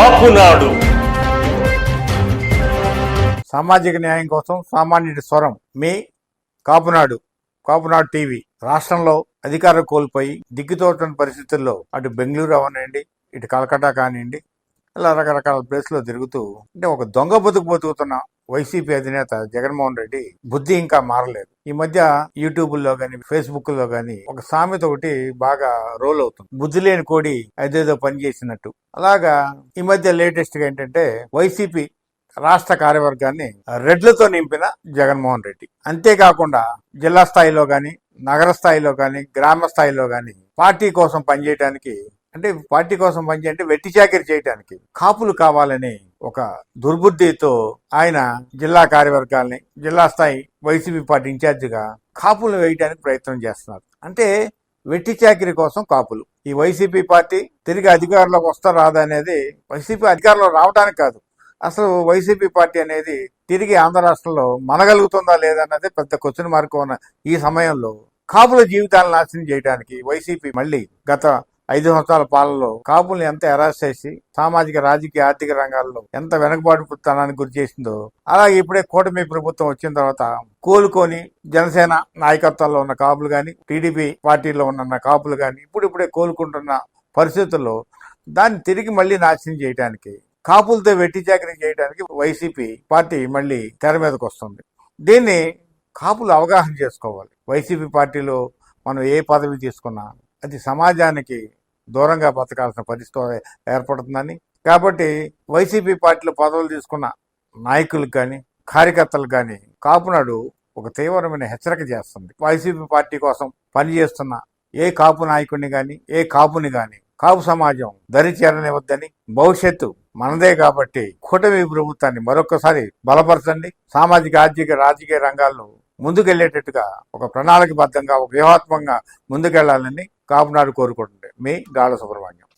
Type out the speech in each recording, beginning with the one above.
కాపునాడు సామాజిక న్యాయం కోసం సామాన్యుడి స్వరం మీ కాపునాడు కాపునాడు టీవీ. రాష్ట్రంలో అధికారం కోల్పోయి దిగ్గుతోటని పరిస్థితుల్లో అటు బెంగళూరు అవనండి ఇటు కలకట్టా కానివ్వండి ఇలా రకరకాల ప్లేస్లో తిరుగుతూ అంటే ఒక దొంగ బతుకు బతుకుతున్న. వైసీపీ అధినేత జగన్మోహన్ రెడ్డి బుద్ధి ఇంకా మారలేదు. ఈ మధ్య యూట్యూబ్లో గాని ఫేస్బుక్లో గాని ఒక సామెత ఒకటి బాగా రోల్ అవుతుంది. బుద్ధి లేని కోడి అదేదో పని చేసినట్టు. అలాగా ఈ మధ్య లేటెస్ట్గా ఏంటంటే వైసీపీ రాష్ట్ర కార్యవర్గాన్ని రెడ్లతో నింపిన జగన్మోహన్ రెడ్డి. అంతేకాకుండా జిల్లా స్థాయిలో గాని నగర స్థాయిలో గాని గ్రామ స్థాయిలో గాని పార్టీ కోసం పనిచేయడానికి అంటే పార్టీ కోసం పనిచేయంటే వెట్టి చాకిరి చేయడానికి కాపులు కావాలని ఒక దుర్బుద్ధితో ఆయన జిల్లా కార్యవర్గాల్ని జిల్లా స్థాయి వైసీపీ పార్టీ ఇన్ఛార్జిగా కాపులు వేయడానికి ప్రయత్నం చేస్తున్నారు. అంటే వెట్టి చాకిరి కోసం కాపులు. ఈ వైసీపీ పార్టీ తిరిగి అధికారంలోకి వస్తా రాదా అనేది వైసీపీ అధికారంలో రావడానికి కాదు. అసలు వైసీపీ పార్టీ అనేది తిరిగి ఆంధ్ర రాష్ట్రంలో మనగలుగుతుందా లేదా అన్నది పెద్ద క్వశ్చన్ మార్క్ ఉన్న ఈ సమయంలో కాపుల జీవితాలను నాశనం చేయడానికి వైసీపీ మళ్ళీ గత ఐదు సంవత్సరాల పాలనలో కాపుల్ని ఎంత ఎరాస్ చేసి సామాజిక రాజకీయ ఆర్థిక రంగాల్లో ఎంత వెనకబాటుతనానికి గురి చేసిందో అలాగే ఇప్పుడే కూటమి ప్రభుత్వం వచ్చిన తర్వాత కోలుకొని జనసేన నాయకత్వంలో ఉన్న కాపులు కానీ టీడీపీ పార్టీలో ఉన్న కాపులు కానీ ఇప్పుడిప్పుడే కోలుకుంటున్న పరిస్థితుల్లో దాన్ని తిరిగి మళ్ళీ నాశనం చేయడానికి కాపులతో వెట్టి చాకరీ చేయడానికి వైసీపీ పార్టీ మళ్ళీ తెర మీదకి వస్తుంది. దీన్ని కాపులు అవగాహన చేసుకోవాలి. వైసీపీ పార్టీలో మనం ఏ పదవి తీసుకున్నా అది సమాజానికి దూరంగా బతకాల్సిన పరిస్థితి ఏర్పడుతుందని. కాబట్టి వైసీపీ పార్టీలో పదవులు తీసుకున్న నాయకులకు కానీ కార్యకర్తలకు కానీ కాపునాడు ఒక తీవ్రమైన హెచ్చరిక చేస్తుంది. వైసీపీ పార్టీ కోసం పనిచేస్తున్న ఏ కాపు నాయకుడిని కానీ ఏ కాపుని కానీ కాపు సమాజం దరిచేరనివ్వద్దని భవిష్యత్తు మనదే కాబట్టి కూటమి ప్రభుత్వాన్ని మరొకసారి బలపరచండి. సామాజిక ఆర్థిక రాజకీయ రంగాల్లో ముందుకెళ్ళేటట్టుగా ఒక ప్రణాళికబద్ధంగా ఒక వ్యూహాత్మకంగా ముందుకెళ్ళాలని కాపునాడు కోరుకుంటుంది. మీ గాఢ Subrahmanyam.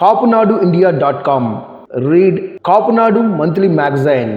kapunaduindia.com. Read Kapunadu Monthly Magazine.